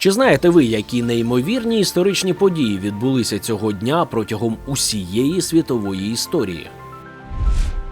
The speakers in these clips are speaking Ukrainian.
Чи знаєте ви, які неймовірні історичні події відбулися цього дня протягом усієї світової історії?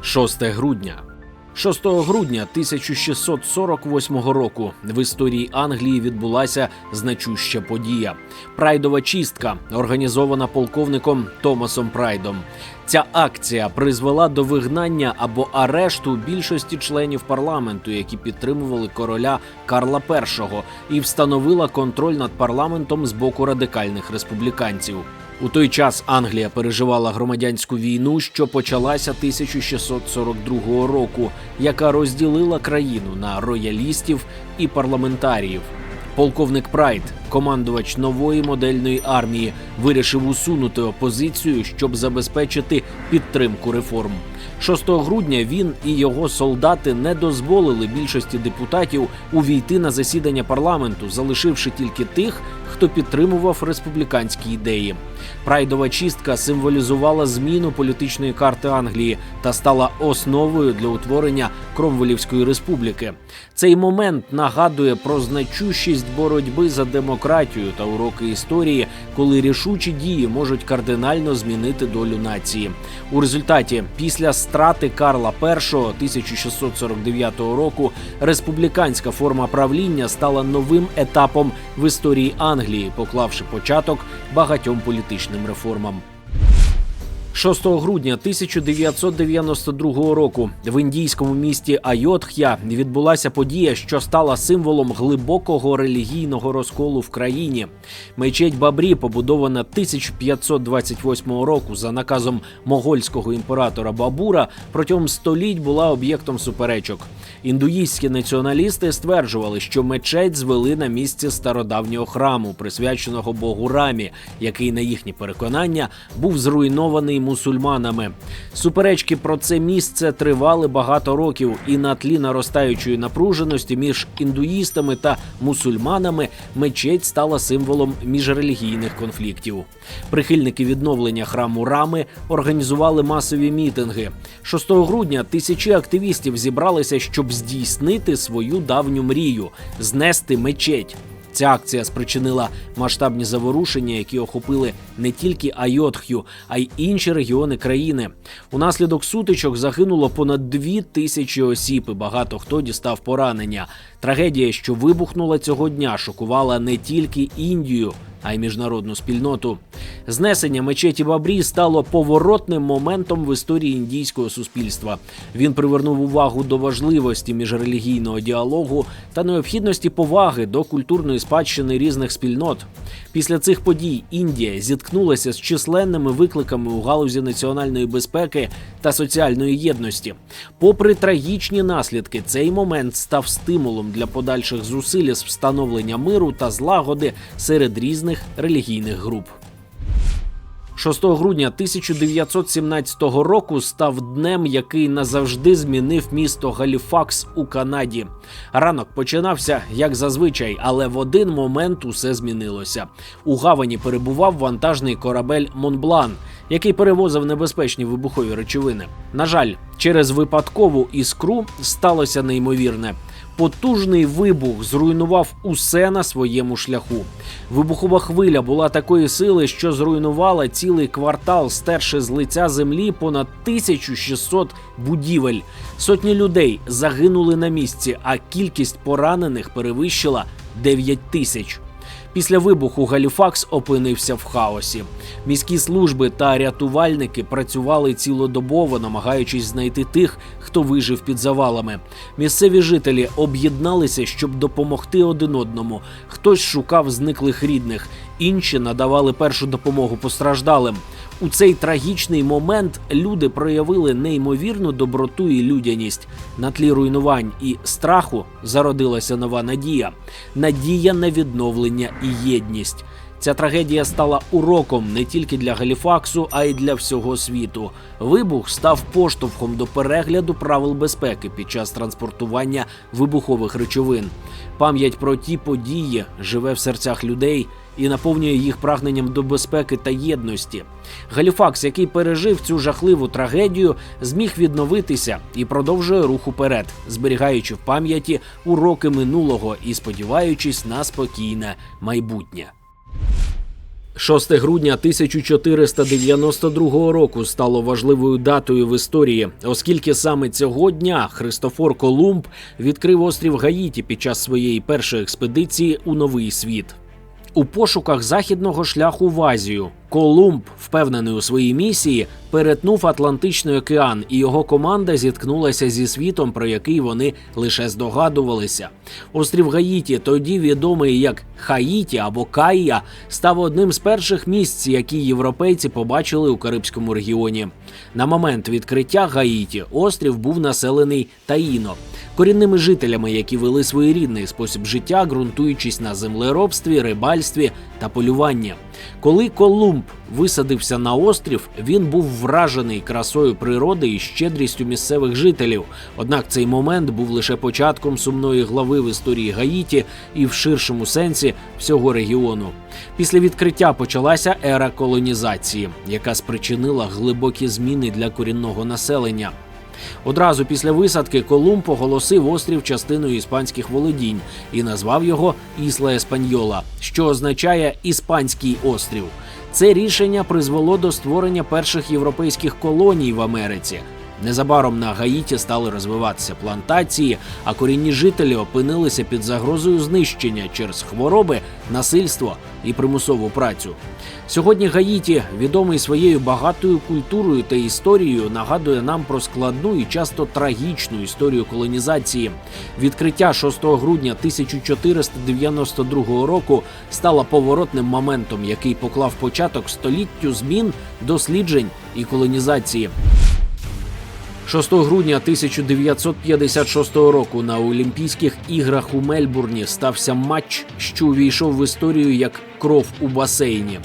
6 грудня. 6 грудня 1648 року в історії Англії відбулася значуща подія. Прайдова чистка, організована полковником Томасом Прайдом. Ця акція призвела до вигнання або арешту більшості членів парламенту, які підтримували короля Карла І, і встановила контроль над парламентом з боку радикальних республіканців. У той час Англія переживала громадянську війну, що почалася 1642 року, яка розділила країну на роялістів і парламентаріїв. Полковник Прайд, командувач нової модельної армії, вирішив усунути опозицію, щоб забезпечити підтримку реформ. 6 грудня він і його солдати не дозволили більшості депутатів увійти на засідання парламенту, залишивши тільки тих, хто підтримував республіканські ідеї. Прайдова чистка символізувала зміну політичної карти Англії та стала основою для утворення Кромвелівської республіки. Цей момент нагадує про значущість боротьби за демократію та уроки історії, коли рішучі дії можуть кардинально змінити долю нації. У результаті, після страти Карла І 1649 року, республіканська форма правління стала новим етапом в історії Англії, поклавши початок багатьом політичним реформам. 6 грудня 1992 року в індійському місті Айотхя відбулася подія, що стала символом глибокого релігійного розколу в країні. Мечеть Бабрі, побудована 1528 року за наказом могольського імператора Бабура, протягом століть була об'єктом суперечок. Індуїстські націоналісти стверджували, що мечеть звели на місці стародавнього храму, присвяченого Богу Рамі, який на їхні переконання був зруйнований мусульманами. Суперечки про це місце тривали багато років, і на тлі наростаючої напруженості між індуїстами та мусульманами мечеть стала символом міжрелігійних конфліктів. Прихильники відновлення храму Рами організували масові мітинги. 6 грудня тисячі активістів зібралися, щоб здійснити свою давню мрію знести мечеть. Ця акція спричинила масштабні заворушення, які охопили не тільки Айотхю, а й інші регіони країни. Унаслідок сутичок загинуло понад дві тисячі осіб. і Багато хто дістав поранення. Трагедія, що вибухнула цього дня, шокувала не тільки Індію. А й міжнародну спільноту знесення мечеті Бабрі стало поворотним моментом в історії індійського суспільства. Він привернув увагу до важливості міжрелігійного діалогу та необхідності поваги до культурної спадщини різних спільнот. Після цих подій Індія зіткнулася з численними викликами у галузі національної безпеки та соціальної єдності. Попри трагічні наслідки, цей момент став стимулом для подальших зусиль з встановлення миру та злагоди серед різних релігійних груп. 6 грудня 1917 року став днем, який назавжди змінив місто Галіфакс у Канаді. Ранок починався як зазвичай, але в один момент усе змінилося. У гавані перебував вантажний корабель Монблан, який перевозив небезпечні вибухові речовини. На жаль, через випадкову іскру сталося неймовірне. Потужний вибух зруйнував усе на своєму шляху. Вибухова хвиля була такої сили, що зруйнувала цілий квартал, стерши з лиця землі понад 1600 будівель. Сотні людей загинули на місці, а кількість поранених перевищила 9 тисяч. Після вибуху Галіфакс опинився в хаосі. Міські служби та рятувальники працювали цілодобово, намагаючись знайти тих, хто вижив під завалами. Місцеві жителі об'єдналися, щоб допомогти один одному. Хтось шукав зниклих рідних, інші надавали першу допомогу постраждалим. У цей трагічний момент люди проявили неймовірну доброту і людяність. На тлі руйнувань і страху зародилася нова надія надія на відновлення і єдність. Ця трагедія стала уроком не тільки для Галіфаксу, а й для всього світу. Вибух став поштовхом до перегляду правил безпеки під час транспортування вибухових речовин. Пам'ять про ті події живе в серцях людей і наповнює їх прагненням до безпеки та єдності. Галіфакс, який пережив цю жахливу трагедію, зміг відновитися і продовжує рух уперед, зберігаючи в пам'яті уроки минулого і сподіваючись на спокійне майбутнє. 6 грудня 1492 року стало важливою датою в історії, оскільки саме цього дня Христофор Колумб відкрив острів Гаїті під час своєї першої експедиції у новий світ. У пошуках західного шляху в Азію Колумб, впевнений у своїй місії, перетнув Атлантичний океан, і його команда зіткнулася зі світом, про який вони лише здогадувалися. Острів Гаїті, тоді відомий як Хаїті або Каїя, став одним з перших місць, які європейці побачили у Карибському регіоні. На момент відкриття Гаїті острів був населений таїно корінними жителями, які вели своєрідний спосіб життя, ґрунтуючись на землеробстві, рибальстві та полюванні. Коли Колумб висадився на острів, він був вражений красою природи і щедрістю місцевих жителів. Однак цей момент був лише початком сумної глави в історії Гаїті і в ширшому сенсі всього регіону. Після відкриття почалася ера колонізації, яка спричинила глибокі зміни для корінного населення. Одразу після висадки Колумб оголосив острів частиною іспанських володінь і назвав його Ісла Еспаньола, що означає іспанський острів. Це рішення призвело до створення перших європейських колоній в Америці. Незабаром на Гаїті стали розвиватися плантації, а корінні жителі опинилися під загрозою знищення через хвороби, насильство і примусову працю. Сьогодні Гаїті, відомий своєю багатою культурою та історією, нагадує нам про складну і часто трагічну історію колонізації. Відкриття 6 грудня 1492 року стало поворотним моментом, який поклав початок століттю змін, досліджень і колонізації. 6 грудня 1956 року на Олімпійських іграх у Мельбурні стався матч, що увійшов в історію як кров у басейні.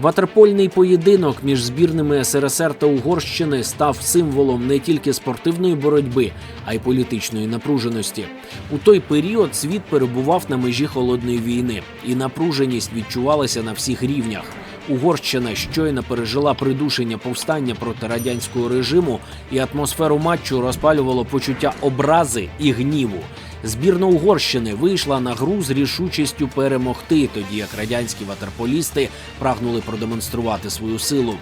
Ватерпольний поєдинок між збірними СРСР та Угорщини став символом не тільки спортивної боротьби, а й політичної напруженості. У той період світ перебував на межі холодної війни, і напруженість відчувалася на всіх рівнях. Угорщина щойно пережила придушення повстання проти радянського режиму, і атмосферу матчу розпалювало почуття образи і гніву. Збірна Угорщини вийшла на гру з рішучістю перемогти, тоді як радянські ватерполісти прагнули продемонструвати свою силу.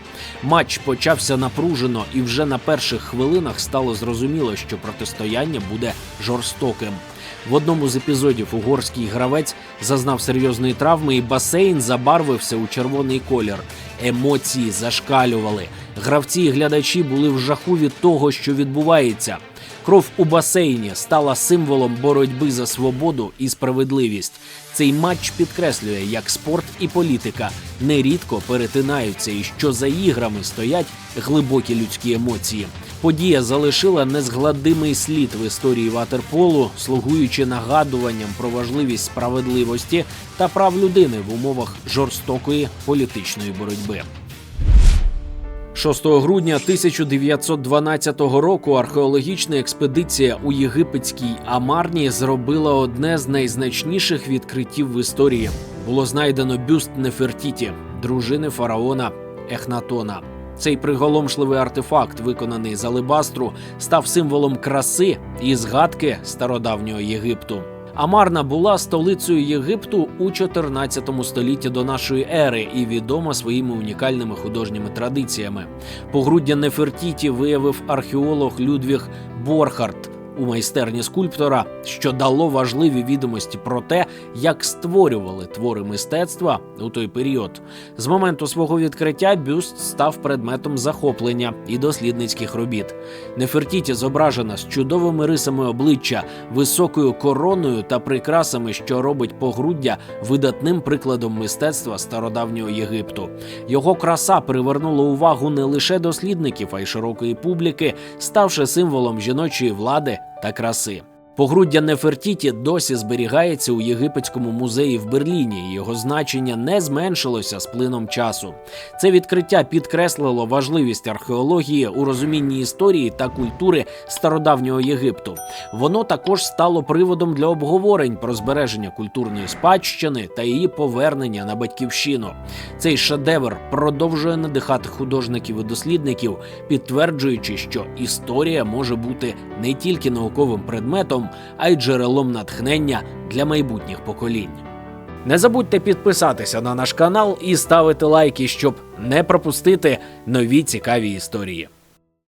Матч почався напружено, і вже на перших хвилинах стало зрозуміло, що протистояння буде жорстоким. В одному з епізодів угорський гравець зазнав серйозної травми, і басейн забарвився у червоний колір. Емоції зашкалювали. Гравці і глядачі були в жаху від того, що відбувається. Кров у басейні стала символом боротьби за свободу і справедливість. Цей матч підкреслює, як спорт і політика нерідко перетинаються, і що за іграми стоять глибокі людські емоції. Подія залишила незгладимий слід в історії ватерполу, слугуючи нагадуванням про важливість справедливості та прав людини в умовах жорстокої політичної боротьби. 6 грудня 1912 року археологічна експедиція у єгипетській Амарні зробила одне з найзначніших відкриттів в історії. Було знайдено бюст Нефертіті, дружини фараона Ехнатона. Цей приголомшливий артефакт, виконаний з алебастру, став символом краси і згадки стародавнього Єгипту. Амарна була столицею Єгипту у 14 столітті до нашої ери і відома своїми унікальними художніми традиціями. Погруддя Нефертіті виявив археолог Людвіг Борхард у майстерні скульптора, що дало важливі відомості про те, як створювали твори мистецтва у той період. З моменту свого відкриття бюст став предметом захоплення і дослідницьких робіт. Нефертіті зображена з чудовими рисами обличчя, високою короною та прикрасами, що робить погруддя видатним прикладом мистецтва стародавнього Єгипту. Його краса привернула увагу не лише дослідників, а й широкої публіки, ставши символом жіночої влади та краси. Погруддя Нефертіті досі зберігається у єгипетському музеї в Берліні. Його значення не зменшилося з плином часу. Це відкриття підкреслило важливість археології у розумінні історії та культури стародавнього Єгипту. Воно також стало приводом для обговорень про збереження культурної спадщини та її повернення на батьківщину. Цей шедевр продовжує надихати художників і дослідників, підтверджуючи, що історія може бути не тільки науковим предметом, а й джерелом натхнення для майбутніх поколінь. Не забудьте підписатися на наш канал і ставити лайки, щоб не пропустити нові цікаві історії.